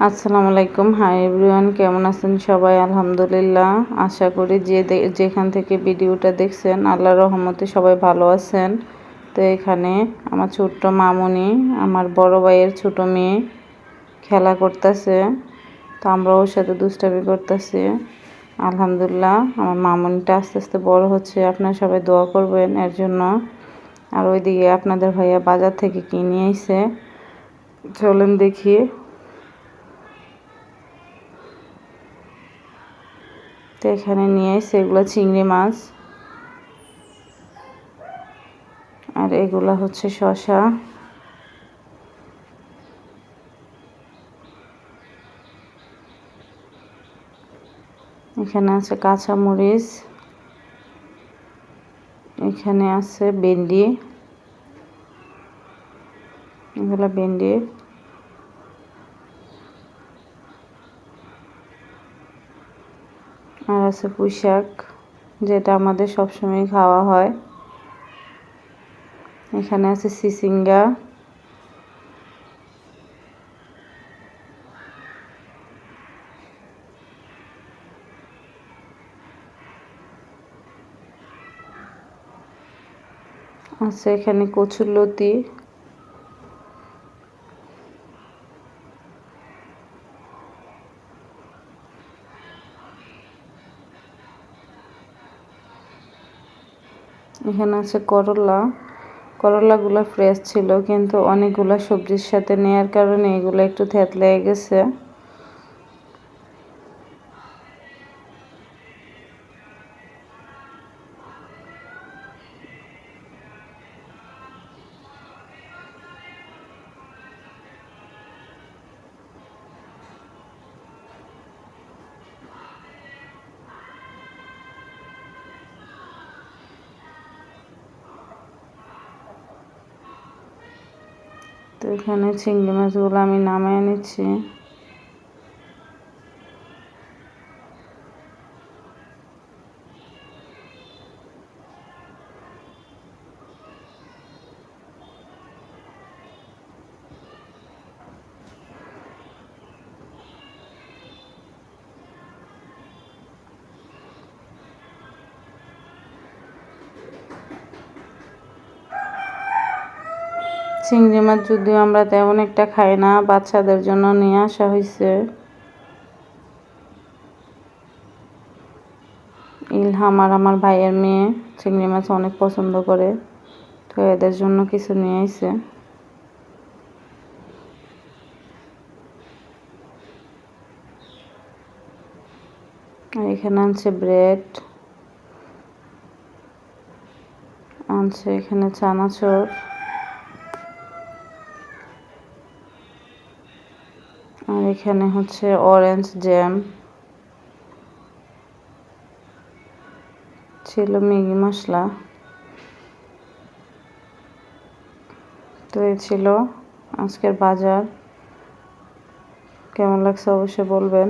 আসসালামু আলাইকুম। Hi everyone কেমন আছেন সবাই? আলহামদুলিল্লাহ, আশা করি যে যেখান থেকে ভিডিওটা দেখছেন আল্লাহ রহমতে সবাই ভালো আছেন। তো এখানে আমার ছোট্ট মামুনি, আমার বড় ভাইয়ের ছোট মেয়ে খেলা করতেছে। তো আমরা ওর সাথে দুষ্টামি করতেছি। আলহামদুলিল্লাহ, আমার মামুনিটা আস্তে আস্তে বড় হচ্ছে। আপনারা সবাই দোয়া করবেন এর জন্য। আর ওইদিকে আপনাদের ভাইয়া বাজার থেকে কিনে এসে চলেন দেখি তো এখানে নিয়ে সেগুলো চিংড়ি মাছ। আর এগুলা হচ্ছে শশা এখানে আছে কাঁচা মরিচ এখানে আছে ভেন্ডি। এগুলো ভেন্ডি। আর আছে পুঁইশাক যেটা আমাদের সবসময় খাওয়া হয়। এখানে আছে সিসিঙ্গা। আছে এখানে কচুরলতি এখানে আছে করলা। করলাগুলো ফ্রেশ ছিল, কিন্তু অনেকগুলো সবজির সাথে নেয়ার কারণে এগুলো একটু থেতলে গেছে। তো এখানে চিংড়ি মাছগুলো আমি নামিয়ে নিচ্ছি। চিংড়ি মাছ যদিও আমরা তেমন একটা খাই না, বাচ্চাদের জন্য নিয়ে আসা হয়েছে ইলহাম আর আমার ভাইয়ের মেয়ে চিংড়ি মাছ অনেক পছন্দ করে, তো এদের জন্য কিছু নিয়ে আসে আর এখানে আনছে ব্রেড, আনছে এখানে চানাচুর। আর এখানে হচ্ছে অরেঞ্জ জ্যাম ছিল ম্যাগি মশলা। তো এই ছিল আজকের বাজার। কেমন লাগছে অবশ্যই বলবেন।